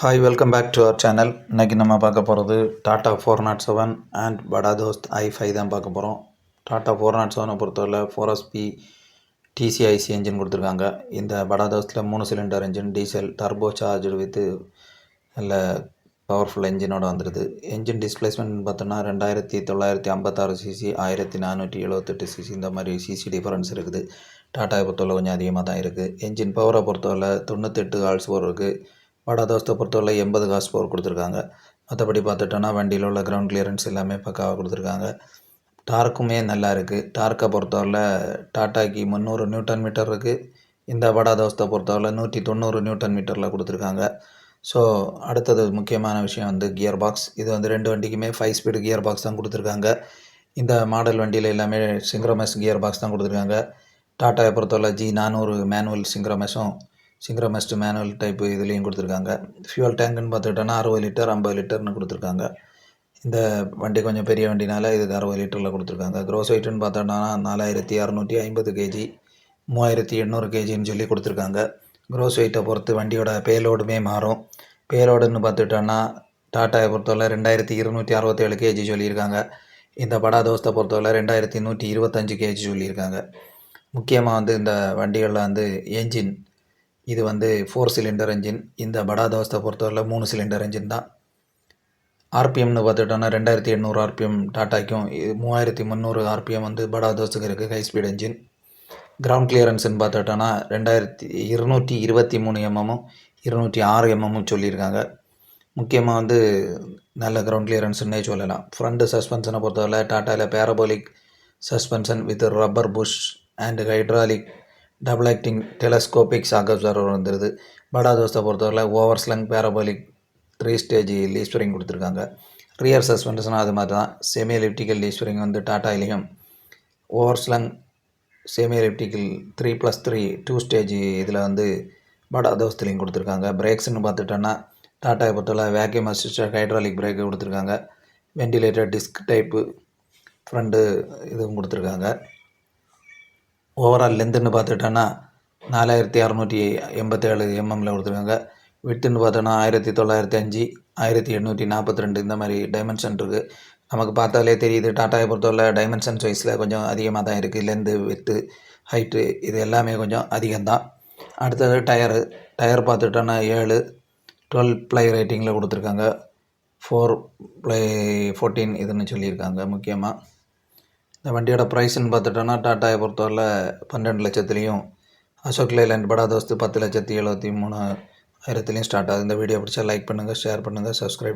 Hi welcome back to our channel இன்றைக்கி நம்ம பார்க்க போகிறது Tata four naught seven and Bada Dost i five தான் பார்க்க போகிறோம் டாட்டா ஃபோர் நாட் செவனை பொறுத்தவரை ஃபோர் எஸ்பி டிசிஐசி என்ஜின் கொடுத்துருக்காங்க. இந்த படா தோஸ்தில் மூணு cylinder engine diesel turbo charge with நல்ல பவர்ஃபுல் என்ஜினோட வந்துடுது என்ஜின் டிஸ்பிளேஸ்மெண்ட் பார்த்தோன்னா ரெண்டாயிரத்தி தொள்ளாயிரத்தி ஐம்பத்தாறு சிசி ஆயிரத்தி நானூற்றி எழுபத்தெட்டு சிசி இந்த மாதிரி சிசி டிஃபரன்ஸ் இருக்குது. டாட்டாவை பொறுத்தவரை கொஞ்சம் அதிகமாக தான் இருக்குது என்ஜின் பவரை பொறுத்தவரை தொண்ணூத்தெட்டு ஹால்ஸ் பவர் இருக்குது வடா தோஸ்தை பொறுத்தவரை எண்பது காசு போர் கொடுத்துருக்காங்க. மற்றபடி பார்த்துட்டோன்னா வண்டியில் உள்ள கிரவுண்ட் கிளியரன்ஸ் எல்லாமே பக்காவாக கொடுத்துருக்காங்க. டார்க்குமே நல்லா இருக்குது டார்க்கை பொறுத்தவரை டாட்டாக்கு முந்நூறு நியூட்டன் மீட்டர் இருக்குது இந்த வடா தோஸ்தை பொறுத்தவரை நூற்றி தொண்ணூறு நியூட்டன் மீட்டரில் கொடுத்துருக்காங்க. ஸோ அடுத்தது முக்கியமான விஷயம் வந்து கியர் பாக்ஸ் இது வந்து ரெண்டு வண்டிக்குமே ஃபைவ் ஸ்பீடு கியர் பாக்ஸ் தான் கொடுத்துருக்காங்க. இந்த மாடல் வண்டியில் எல்லாமே சிங்க்ரோமஸ் கியர் பாக்ஸ் தான் கொடுத்துருக்காங்க. டாட்டாவை பொறுத்தவரை ஜி நானூறு மேனுவல் சிங்க்ரோமஸும் சிங்க்ரோமஸ்ட் மேனுவல் டைப்பு இதுலேயும் கொடுத்துருக்காங்க. ஃபியூல் டேங்க்னு பார்த்துக்கிட்டோன்னா அறுபது லிட்டர் ஐம்பது லிட்டர்னு கொடுத்துருக்காங்க. இந்த வண்டி கொஞ்சம் பெரிய வண்டினால இதுக்கு அறுபது லிட்டரில் கொடுத்துருக்காங்க. க்ரோஸ் வெயிட்டுன்னு பார்த்தோன்னா நாலாயிரத்தி அறநூற்றி ஐம்பது கேஜி மூவாயிரத்தி எண்ணூறு கேஜின்னு சொல்லி கொடுத்துருக்காங்க. க்ரோஸ் வெயிட்டை பொறுத்து வண்டியோட பேலோடுமே மாறும். பேலோடுன்னு பார்த்துட்டோன்னா டாட்டாவை பொறுத்தவரை ரெண்டாயிரத்தி இருநூற்றி அறுபத்தேழு கேஜி சொல்லியிருக்காங்க. இந்த படா தோஸ்தை பொறுத்தவரை ரெண்டாயிரத்தி நூற்றி இருபத்தஞ்சு கேஜி சொல்லியிருக்காங்க. முக்கியமாக வந்து இந்த வண்டிகளில் வந்து என்ஜின் இது வந்து ஃபோர் சிலிண்டர் என்ஜின் இந்த படா தோஸ்தை பொறுத்தவரை மூணு சிலிண்டர் என்ஜின் தான். ஆர்பிஎம்னு பார்த்துட்டோன்னா ரெண்டாயிரத்தி எண்ணூறு ஆர்பிஎம் டாட்டாக்கும் இது மூவாயிரத்தி முந்நூறு ஆர்பிஎம் வந்து படா தோஸ்துக்கு இருக்குது ஹை ஸ்பீட் என்ஜின் கிரவுண்ட் கிளியரன்ஸ்னு பார்த்துட்டோன்னா ரெண்டாயிரத்தி இருநூற்றி இருபத்தி மூணு எம்எம்மும் இருநூற்றி ஆறு எம்எம்மும் சொல்லியிருக்காங்க. முக்கியமாக வந்து நல்ல கிரவுண்ட் கிளியரன்ஸ்னே சொல்லலாம். ஃப்ரண்ட்டு சஸ்பென்ஷனை பொறுத்தவரை டாட்டாவில் parabolic suspension with rubber bush and hydraulic double acting telescopic shock absorber வந்துடுது படா தோஸ்தை பொறுத்தவரை over slung parabolic three stage leaf spring கொடுத்துருக்காங்க. ரியர் சஸ்பென்ஷனும் அது மாதிரி தான் செமி எலிப்டிக்கல் லீஸ்வரிங் வந்து டாட்டாயிலையும் over slung semi elliptical three plus three two stage இதில் வந்து படா தோஸ்துலையும் கொடுத்துருக்காங்க. பிரேக்ஸ்னு பார்த்துட்டோன்னா டாட்டாவை பொறுத்தவரை வேக்யூம் அசிஸ்டட் ஹைட்ராலிக் பிரேக்கு கொடுத்துருக்காங்க. வெண்டிலேட்டர் டிஸ்க் டைப்பு ஃப்ரண்ட்டு இதுவும் கொடுத்துருக்காங்க. ஓவரால் லென்த்துன்னு பார்த்துட்டோன்னா நாலாயிரத்தி அறநூற்றி எண்பத்தேழு எம்எம்மில் கொடுத்துருக்காங்க. விட்டுன்னு பார்த்தோன்னா ஆயிரத்தி தொள்ளாயிரத்தி அஞ்சு ஆயிரத்தி எண்ணூற்றி நாற்பத்தி ரெண்டு இந்த மாதிரி டைமென்ஷன் இருக்குது நமக்கு பார்த்தாலே தெரியுது டாட்டாவை பொறுத்தவரை டைமென்ஷன் சைஸில் கொஞ்சம் அதிகமாக தான் இருக்குது லென்த்து வித்து ஹைட்டு இது எல்லாமே கொஞ்சம் அதிகம்தான். அடுத்தது டயரு டயர் பார்த்துட்டோன்னா ஏழு டுவெல் ப்ளை ரேட்டிங்கில் கொடுத்துருக்காங்க. ஃபோர் ப்ளை ஃபோர்டீன் இதுன்னு சொல்லியிருக்காங்க முக்கியமாக இந்த வண்டியோட ப்ரைஸ்ன்னு பார்த்துட்டோன்னா டாட்டாவை பொறுத்தவரை பன்னெண்டு லட்சத்துலேயும் அசோக் லேலண்ட் படாத தோஸ்து பத்து லட்சத்தி எழுபத்தி மூணு ஆயிரத்துலேயும் ஸ்டார்ட் ஆகுது. இந்த வீடியோ பிடிச்சா லைக் பண்ணுங்கள் ஷேர் பண்ணுங்கள் சப்ஸ்கிரைப் பண்ணுங்கள்